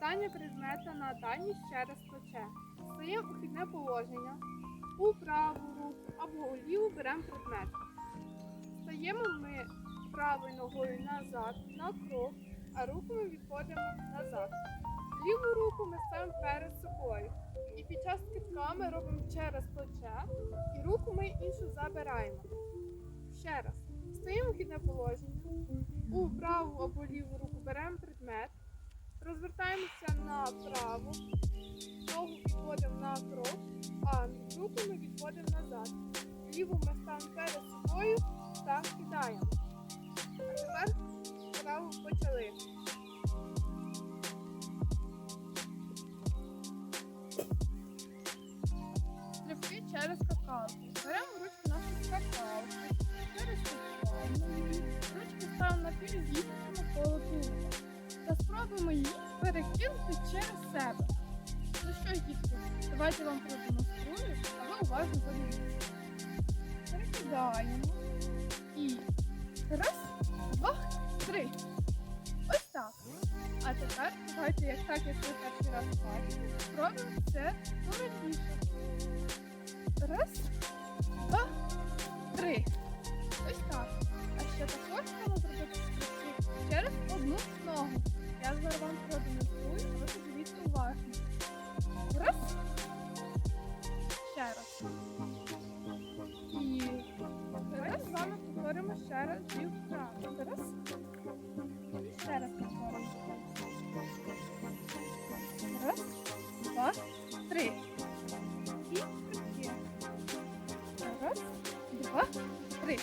Розвертання предмета на дальність через плече. Стаємо у положення. У праву руку або у ліву беремо предмет. Стаємо ми правою ногою назад на крок, а руку ми відходимо назад. Ліву руку ми ставимо перед собою. І під час кидка ми робимо через плече, і руку ми іншу забираємо. Ще раз. Стоїмо в хідне положення. У праву або ліву руку беремо. Розвертаємося направо, ногу відводимо на крок, а руку ми відводимо назад. Ліву ми ставимо перед собою та кидаємо. А тепер праву почали. Стрибки через какалку. Беремо ручку нашу скакалки, спробуємо її перекинути через себе. Ну що, дітки, давайте вам продемонструю, а ви уважно подивіться. Перекидаємо і раз, два, три. Ось так. А тепер давайте, як так, як ви перший раз бачите, спробуємо це повільніше. Раз, уважно. Раз. Ще раз. І давайте з вами повторимо ще раз і вправо. Раз. І ще раз повторимо. Раз, два, три. І прикинь. Раз, два, три.